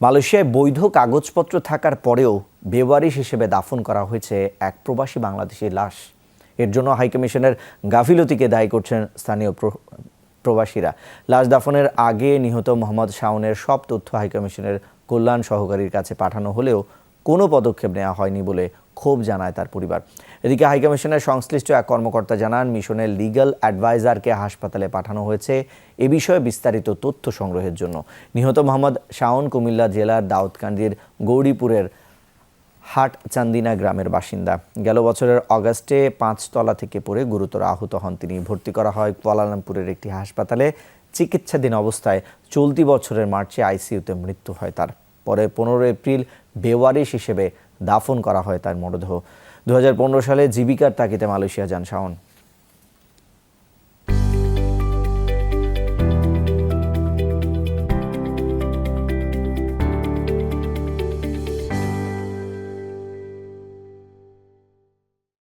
মালয়েশিয়ায় বৈধ কাগজপত্র থাকার পরেও বেওয়ারিশ হিসেবে দাফন করা হয়েছে এক প্রবাসী বাংলাদেশের লাশ। এর জন্য হাইকমিশনের গাফিলতিকে দায়ী করছেন স্থানীয় প্রবাসীরা। লাশ দাফনের আগে নিহত মোহাম্মদ শাওনের সব তথ্য হাইকমিশনের কল্যাণ সহকারীর কাছে পাঠানো হলেও কোনো পদক্ষেপ নেওয়া হয়নি বলে ক্ষোভ জানায় তার পরিবার। এদিকে হাইকমিশনের সংশ্লিষ্ট এক কর্মকর্তা জানান মিশনের লিগ্যাল অ্যাডভাইজারকে হাসপাতালে পাঠানো হয়েছে এ বিষয়ে বিস্তারিত তথ্য সংগ্রহের জন্য। নিহত মোহাম্মদ শাওন কুমিল্লা জেলার দাউদকান্দির গৌরীপুরের হাট চান্দিনা গ্রামের বাসিন্দা। গেল বছরের অগাস্টে পাঁচতলা থেকে পড়ে গুরুতর আহত হন তিনি। ভর্তি করা হয় কুয়ালালামপুরের একটি হাসপাতালে। চিকিৎসাধীন অবস্থায় চলতি বছরের মার্চে আইসিইউতে মৃত্যু হয় তার। পরে পনেরো এপ্রিল বেওয়ারিশ হিসেবে দাফন করা হয় তার মরদেহ। দু হাজার পনেরো সালে জীবিকার তাকিতে মালয়েশিয়া যান শাওন।